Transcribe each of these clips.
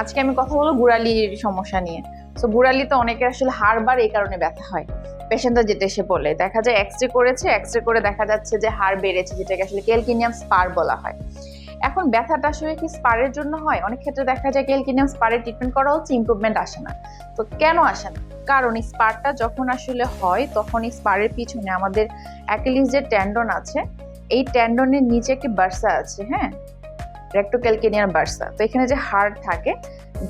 আজকে আমি কথা বলব গুড়ালির সমস্যা নিয়ে। তো গুড়ালিতে অনেকের আসলে হাড়বার এই কারণে ব্যথা হয়। পেশেন্টরা যেটা এসে বলে দেখা যায় এক্স রে করেছে এক্স রে করে দেখা যাচ্ছে যে হাড় বেড়েছে, যেটাকে আসলে কেলকিনিয়াম স্পার বলা হয়। এখন ব্যথাটা আসলে কি স্পারের জন্য হয়? অনেক ক্ষেত্রে দেখা যায় কেলকিনিয়াম স্পারের ট্রিটমেন্ট করা হচ্ছে ইমপ্রুভমেন্ট আসে না। তো কেন আসে না? কারণ এই স্পারটা যখন আসলে হয়, তখন এই স্পারের পিছনে আমাদের অ্যাকিলিস যে ট্যান্ডন আছে, এই ট্যান্ডনের নিচে একটি বার্সা আছে হ্যাঁ? রেক্টোক্যালকেনিয়ার বার্সা তো এখানে যে হাড় থাকে,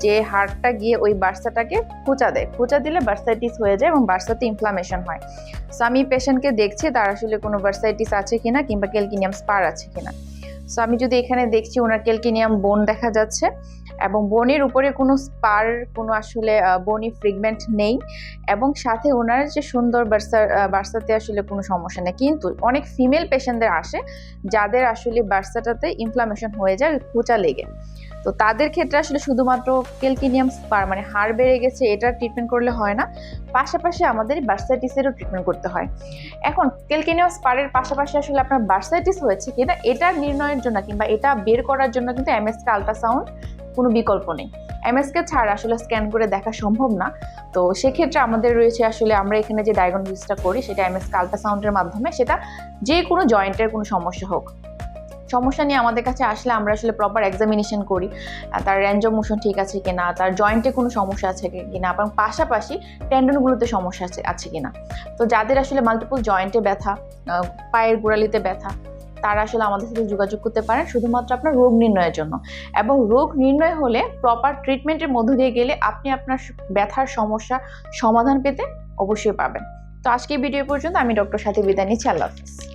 যে হাড়টা গিয়ে ওই বার্সাটাকে খুঁচা দেয়। খুঁচা দিলে বার্সাইটিস হয়ে যায় এবং বার্সাতে ইনফ্লামেশন হয়। সো আমি পেশেন্টকে দেখছি, তার আসলে কোনো বার্সাইটিস আছে কিনা কিংবা ক্যালকিনিয়াম স্পার আছে কিনা। সো আমি যদি এখানে দেখছি ওনার ক্যালকিনিয়াম বোন দেখা যাচ্ছে, এবং বোনের উপরে কোনো স্পার কোনো আসলে বনি ফ্রিগমেন্ট নেই, এবং সাথে ওনার যে সুন্দর বার্সা বার্সাতে আসলে কোনো সমস্যা নেই। কিন্তু অনেক ফিমেল পেশেন্টদের আসে, যাদের আসলে বার্সাটাতে ইনফ্লামেশন হয়ে যায়, খুঁচা লেগে। তো তাদের ক্ষেত্রে আসলে শুধুমাত্র কেলকিনিয়াম স্পার মানে হাড় বেড়ে গেছে এটার ট্রিটমেন্ট করলে হয় না। পাশাপাশি আমাদের বার্সাইটিসেরও ট্রিটমেন্ট করতে হয়। এখন, কেলকিনিয়াম স্পারের পাশাপাশি আসলে আপনার বার্সাইটিস হয়েছে কিনা, এটা নির্ণয়ের জন্য কিংবা এটা বের করার জন্য কিন্তু এমএসকে আলট্রাসাউন্ড কোনো বিকল্প নেই। এমএসকে ছাড়া আসলে স্ক্যান করে দেখা সম্ভব না। তো সেক্ষেত্রে আমাদের রয়েছে আসলে আমরা এখানে যে ডায়াগনোসিসটা করি সেটা এমএসকে আলট্রাসাউন্ডের মাধ্যমে, সেটা যে কোনো জয়েন্টের কোনো সমস্যা হোক। সমস্যা নিয়ে আমাদের কাছে আসলে আমরা আসলে প্রপার এক্সামিনেশন করি তার রেঞ্জ মোশন ঠিক আছে কিনা, তার জয়েন্টে কোনো সমস্যা আছে কিনা, এবং পাশাপাশি টেন্ডনগুলোতে সমস্যা আছে আছে কিনা। তো যাদের আসলে মাল্টিপল জয়েন্টে ব্যথা পায়ের গোড়ালিতে ব্যথা তারা আসলে আমাদের সাথে যোগাযোগ করতে পারেন, শুধুমাত্র আপনার রোগ নির্ণয়ের জন্য। এবং রোগ নির্ণয় হলে প্রপার ট্রিটমেন্টের মধ্য দিয়ে গেলে আপনি আপনার ব্যথার সমস্যা সমাধান পেতে অবশ্যই পাবেন। তো আজকে ভিডিও পর্যন্ত, আমি ডক্টর সাথে বিদায় নিচ্ছি, আল্লাহ হাফিজ।